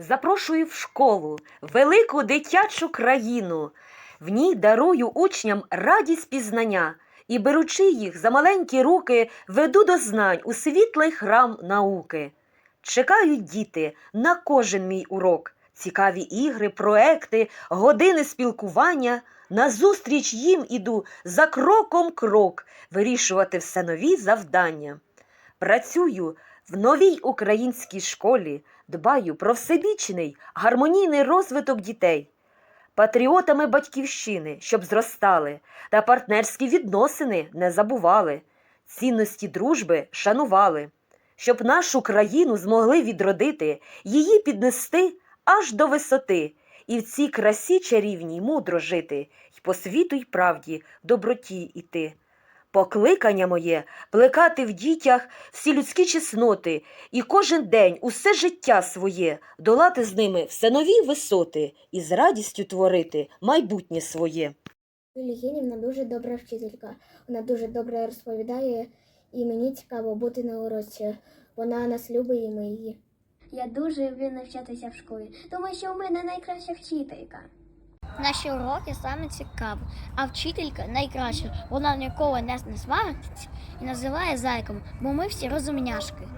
Запрошую в школу, велику дитячу країну. В ній дарую учням радість пізнання і, беручи їх за маленькі руки, веду до знань у світлий храм науки. Чекають діти на кожен мій урок, цікаві ігри, проекти, години спілкування. Назустріч їм іду за кроком крок вирішувати все нові завдання. Працюю в новій українській школі, дбаю про всебічний, гармонійний розвиток дітей, патріотами батьківщини, щоб зростали, та партнерські відносини не забували, цінності дружби шанували, щоб нашу країну змогли відродити, її піднести аж до висоти, і в цій красі чарівній мудро жити, й по світу й правді доброті іти. Покликання моє плекати в дітях всі людські чесноти, і кожен день усе життя своє долати з ними все нові висоти і з радістю творити майбутнє своє. Юлія Євгенівна дуже добра вчителька. Вона дуже добре розповідає, і мені цікаво бути на уроці. Вона нас любить і ми її. Я дуже люблю навчатися в школі, тому що у мене найкраща вчителька. Наші уроки саме цікаві, а вчителька найкраща. Вона ніколи не сварить і називає зайком, бо ми всі розумняшки.